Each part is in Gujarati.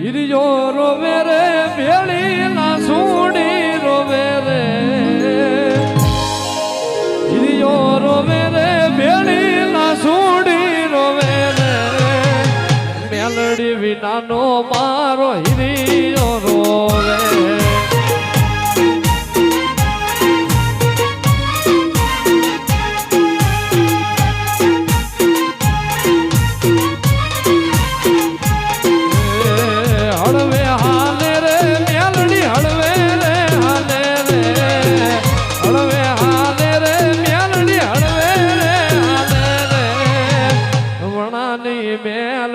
હિરિયો રોવે રે ભેળી ના સુડી રોવે રે. હિરિયો રોવે રે ભેળી ના સુડી રોવે રે. મેલડી વિનાનો મારો હિરિયો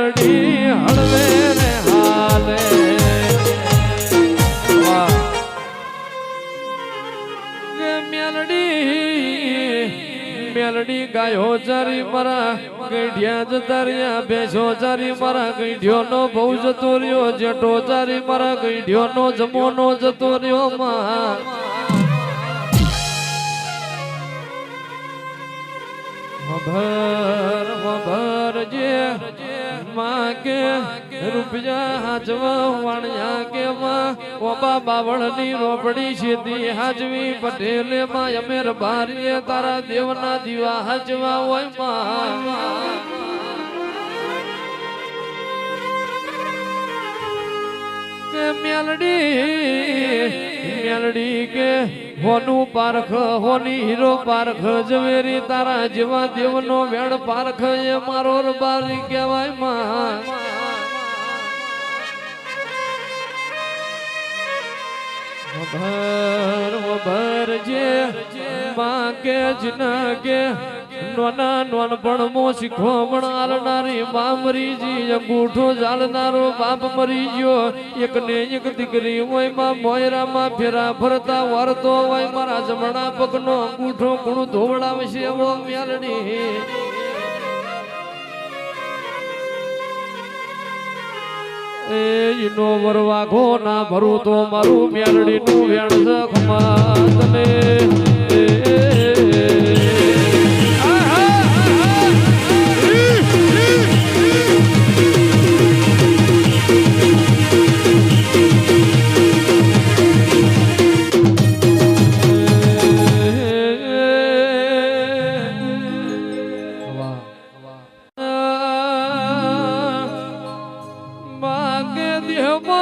મેલડી હળવે ને હાલે. મેલડી મેલડી ગાયો ચારી મરા ગઈઢિયા જતા રહ્યા ભેંસો ચારી મરા ગઈઢિયો નો બહુ જતો રહ્યો જેઠો ચારી મરા ગઈઢિયો નો જમો નો જતો રહ્યો માં ભર ભર જે માં કે રૂપિયા હાજવા વાણિયા કે માં ઓબા બાવળની રોપડી સીધી હાજવી, પટેલે માં અમેર બારીએ, તારા દેવના દીવા હાજવા હોયમાં મેલડી મેલડી કે, હોનું પારખ, હોની હીરો પારખ જવેરી તારા જેવા દેવનો વેણ પારખ, એ મારો રબારી કહેવાયમાં. ભર ભર જે માં કે જના કે નોના નોનપણ મો શીખવણ આલનારી મા મરી જી અંગૂઠો જાળનારો બાપ મરી ગયો એક ને એક દીકરી હોયમાં મોયરામાં ફેરા ફરતા વારતો હોય મારા જમણા પગનો અંગૂઠો કુણું ધોવડાવશે એવો મેલડી એ ઈનો વરવાઘો ના ભરું તો મારું મેલડી નું વેણ જખમાં તને.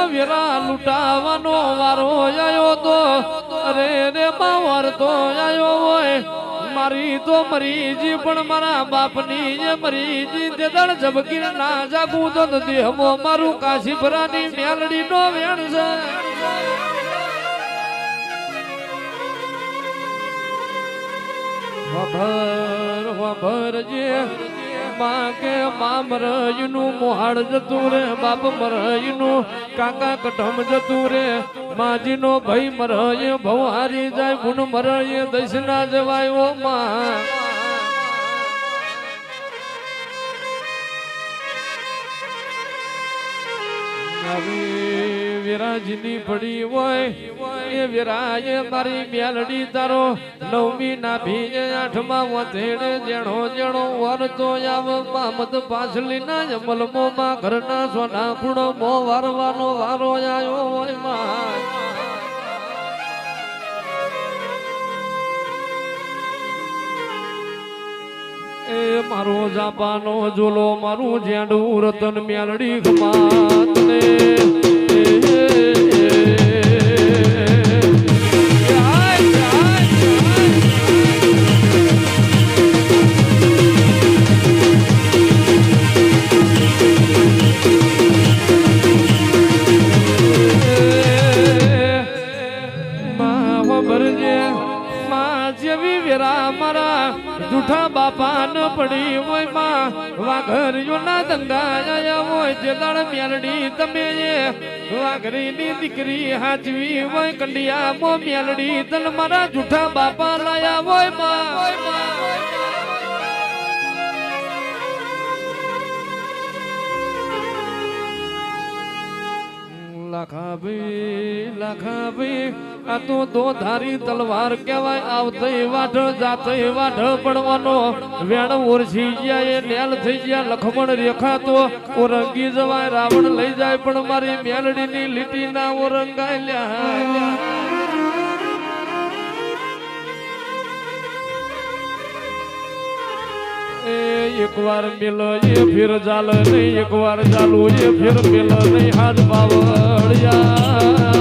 વેરા લૂંટાવાનો વારો આવ્યો તો. અરે રે પાવર તો આવ્યો હોય. મારી તો મરીજી, પણ મારા બાપની જે મરીજી. દળ ઝબકી ના જાગું તો દેહમાં મારું કાશીભરાની મેલડી નો વેણ છે. વભર વભર જે માં કે મા મરયનું મોહાડ જતું રે, બાપ મરયનું કાકા કઠમ જતું રે. માજીનો ભાઈ મરય ભવારી જાય ગુણ મરય દૈસના જવાય, ઓ માં. આવી, વિરાજની પડી હોય, એ વિરાય મારી મેલડી તારો નવમી ના ભીજે આઠમા વધેડે જેણો જેણો વરતો આવ મામદ પાછલી ના જમલમો માં ઘરના સોના ખૂણો મો વારવાનો વારો આવ્યો હોયમાં એ મારો જાપાનો જોલો મારું જેડું રતન મેલડી ખમાત ને. જૂઠા બાપા ન પડી હોયમાં. વાઘરીઓ ના દંગાયા હોય જે દળ મેલડી તમે વાઘરીની દીકરી હાચવી હોય કંડિયા મો મેલડી. તન મારા જૂઠા બાપા લાયા હોયમાં. લાખા લખાવી. લાખા ભાઈ આ તો દોધારી તલવાર કહેવાય આવતઈ વાઢ જાતઈ વાઢ પડવાનો. વેણ ઓરસી ગયા, એ નેલ થઈ ગયા, લખમણ રેખા તો ઓરંગી જવાય, રાવણ લઈ જાય, પણ મારી મેલડીની લીટી ના ઓરંગાય લ્યા. એ એકવાર મિલો એ ફિર જાલ નહીં, એકવાર ચાલુ એ ફિર મિલો નહીં. હાથ બાવળિયા.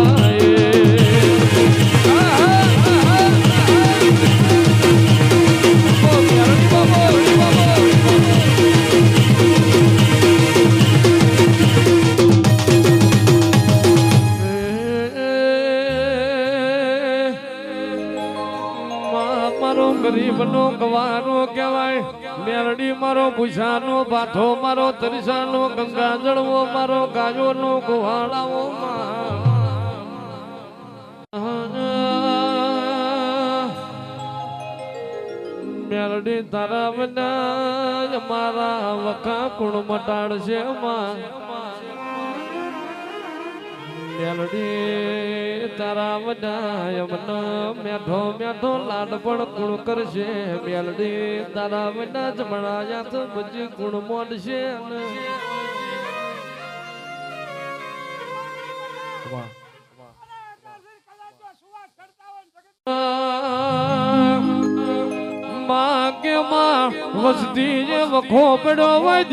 કહેવાય, મેરડી મારો ભૂષાનો ભાથો મારો, તરીસાનો ગંગા જળવો મારો ગાયો નો ગોવાળાવો મેરડી તારા વિના મારા વખા કુણ મટાડશે માં મેલડી તારા વડાય મન મેઠો મેઠો લાડ પણ ગુણ કરશે. મેલડી તારા વડા જમણાયા તો બજી ગુણ મોડશે. વાહ. કે માં વસતી જે વખો પડ્યો હોય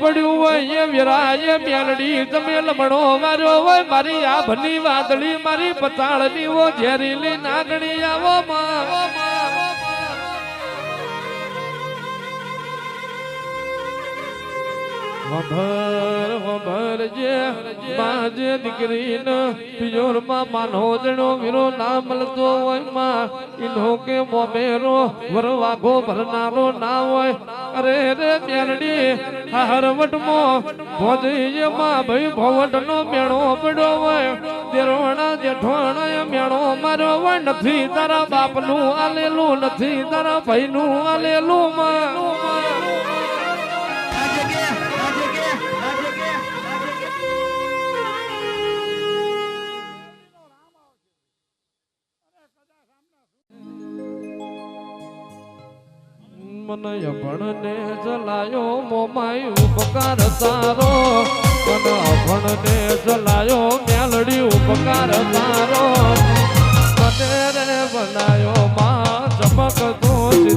પડ્યું હોય, એ વિરાય મેલડી તમે લમણો માર્યો હોય, મારી આ ભની વાદળી, મારી પતાળની ઓ ઝેરીલી નાગણી આવો માં વભર વભર જે બાજે દીકરીને પિયોરમાં માનો જણો વીરો ના મળતો હોયમાં ઇનો કે મોમેરો વરવાગો ભરનારો ના હોય. અરે રે બેરડી આ હરવટમો ભોજે માં ભાઈ ભવટનો મેળો પડ્યો હોય. દેરોણા જેઠોણા મેળો મારો હોય. નથી તારા બાપનું આલેલું, નથી તારા ભાઈનું આલેલું માં. મને અભણને જલાયો મોમાય ઉપકાર તારો મને અભણને જલાયો મેલડી ઉપકાર તારો મને રે બનાયો માં ચમક તો સીતા